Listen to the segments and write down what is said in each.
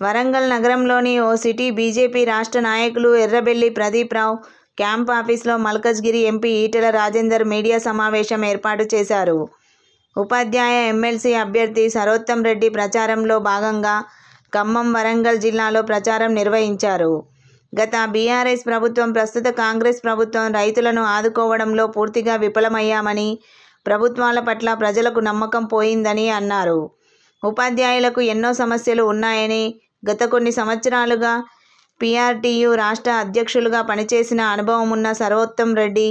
వరంగల్ నగరంలోని ఓ city BJP రాష్ట్ర నాయకులు ఎర్రబెల్లి ప్రదీప్ రావు క్యాంప్ ఆఫీస్లో మల్కజ్గిరి ఎంపీ ఈటెల రాజేందర్ మీడియా సమావేశం ఏర్పాటు చేశారు. ఉపాధ్యాయ ఎమ్మెల్సీ అభ్యర్థి సరోత్తం రెడ్డి ప్రచారంలో భాగంగా ఖమ్మం వరంగల్ జిల్లాలో ప్రచారం నిర్వహించారు. గత బీఆర్ఎస్ ప్రభుత్వం ప్రస్తుత కాంగ్రెస్ ప్రభుత్వం రైతులను ఆదుకోవడంలో పూర్తిగా విఫలమయ్యామని ప్రభుత్వాల పట్ల ప్రజలకు నమ్మకం పోయిందని అన్నారు. ఉపాధ్యాయులకు ఎన్నో సమస్యలు ఉన్నాయని గత కొన్ని సంవత్సరాలుగా పీఆర్టీయూ రాష్ట్ర అధ్యక్షులుగా పనిచేసిన అనుభవం ఉన్న సర్వోత్తం రెడ్డి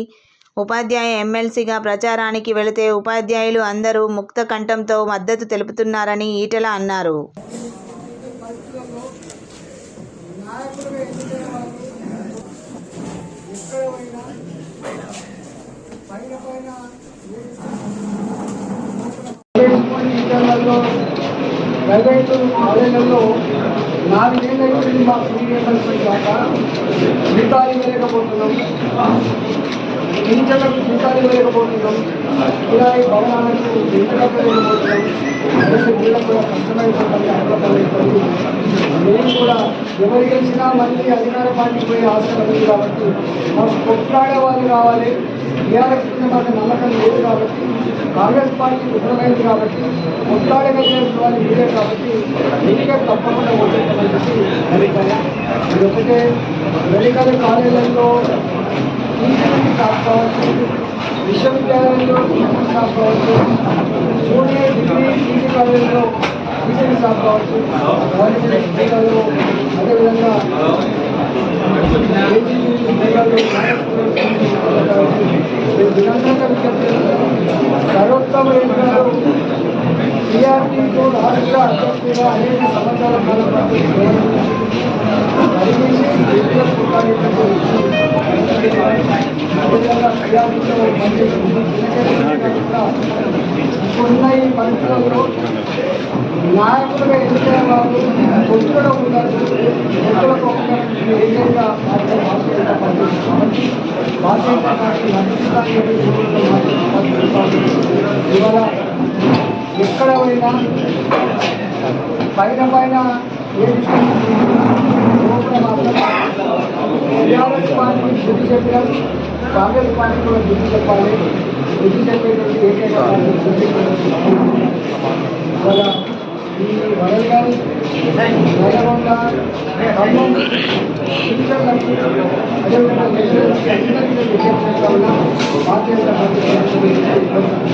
ఉపాధ్యాయ ఎమ్మెల్సీగా ప్రచారానికి వెళితే ఉపాధ్యాయులు అందరూ ముక్త కంఠంతో మద్దతు తెలుపుతున్నారని ఈటెల అన్నారు. పైన పైన ఆలయంలో ప్రైవేటు మా ఫ్రీ రియంబర్స్మెంట్ కాక జీతాలు ఇవ్వలేకపోతున్నాం టీచర్లకు జీతాలు ఇవ్వలేకపోతున్నాం కిరాయి భవనాలకు ఎంత కట్టలేకపోతున్నాం అదే వీళ్ళకు కూడా కష్టమైపోతుంది మేము కూడా ఎవరు గెలిచినా మళ్ళీ అధికార పార్టీకి పోయే ఆశ కాబట్టి మాకు కొట్లాడే వాళ్ళు కావాలి. టీఆర్ఎస్ మీద నమ్మకం లేదు కాబట్టి కాంగ్రెస్ పార్టీ విఫలమైంది కాబట్టి కొట్లాడగలిగే చేసుకోవాలి మీరే కాబట్టి ఎన్నిక తప్పకుండా ఓటేస్తామని చెప్పి ఇది ఒకటే మెడికల్ కాలేజీలలో టీచర్కి స్టాఫ్ కావచ్చు విశ్వవిద్యాలయంలో టీసీ స్టాఫ్ కావచ్చు జూనియర్ డిగ్రీ టీసీ కాలేజీలో టీసీ స్టాఫ్ కావచ్చు కాలేజీ దినంతరంగా విజ్ఞప్తి సర్వోత్తమ ఎన్నికలు రాష్ట్ర అధ్యక్షుడిగా అనేక సంవత్సరాల కాలం ఇప్పుడున్న ఈ పరిస్థితుల్లో నాయకులుగా ఎన్నికైన వాళ్ళు కొట్టులో ఉన్నారు కొట్టులకు ఏదైనా భారతీయ జనతా పార్టీ కాబట్టి భారతీయ జనతా పార్టీ ఇవాళ ఎక్కడ పోయినా పైన పైన ఏ విషయం టీఆర్ఎస్ పార్టీ బుద్ధి చెప్పడం కాంగ్రెస్ పార్టీ కూడా బుద్ధి చెప్పాలి బుద్ధి చెప్పేటువంటి ఏకైక పార్టీ బుద్ధి ఇవాళ ఈ వరంగల్ నల్గొండ ఖమ్మం టీచర్లకు అదేవిధంగా లెక్చరర్స్కి అందరికీ విజ్ఞప్తి చేస్తా ఉన్నా భారతీయ జనతా పార్టీ